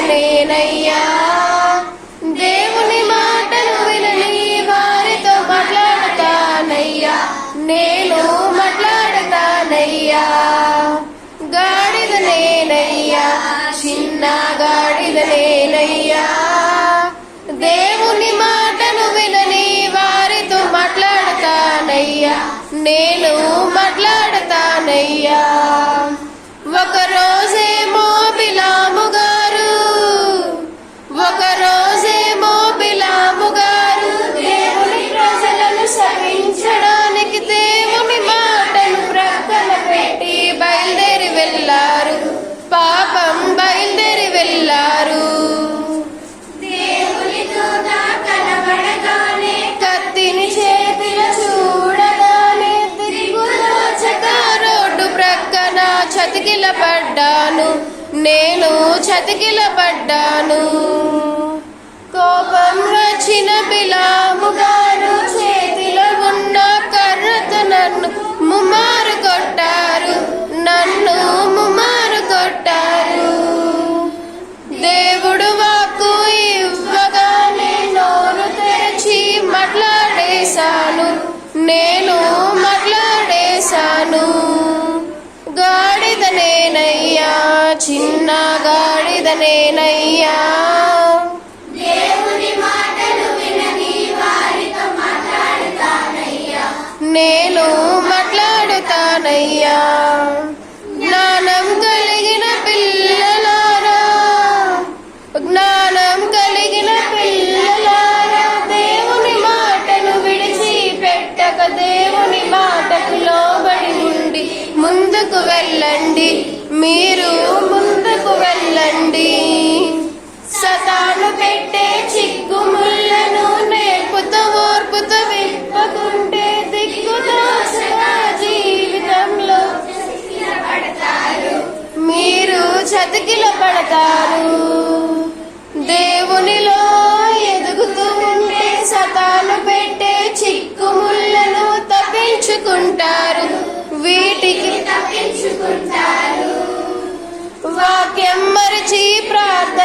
నేనయ్యా. దేవుని మాటను వినని వారితో మాట్లాడతానయ్యా. నేను మాట్లాడతానయ్యా. గాడిద నేనయ్యా. చిన్న గాడిద నేనయ్యా. దేవుని మాటను వినని వారితో మాట్లాడతానయ్యా. నేను పడ్డాను నేను చతికిల పడ్డాను. కోపం వచ్చిన బిలాము గారు చేతిలో ఉన్న కర్రతో నన్ను ముమారు కొట్టారు. నన్ను ముమారు కొట్టారు. దేవుడు వాకు ఇవ్వగానే నోరు తెరచి మాట్లాడేశాను. నేను మాట్లాడేశాను. చిన్న గాడిద నేనయ్యా. దేవుని మాటలు వినని వారితో మాట్లాడుతానయ్యా. నేను మాట్లాడుతానయ్యా. జ్ఞానం కలిగిన పిల్లలారా. జ్ఞానం కలిగిన పిల్లలారా. దేవుని మాటను విడిచి పెట్టక దేవుని మాటకు లోబడి ఉండి ముందుకు వెళ్ళండి.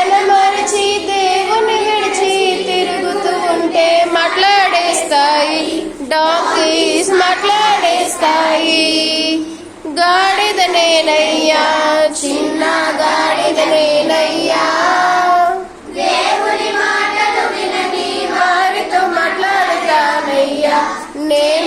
ప్రార్థన మరిచి దేవుని విడిచి తిరుగుతూ ఉంటే మాట్లాడేస్తాయి. డాకీస్ మాట్లాడేస్తాయి. గాడిద నేనయ్యా చిన్న గాడిద నేనయ్యా. దేవుని మాటలు వినని వారితో మాట్లాడతానయ్యా. నేను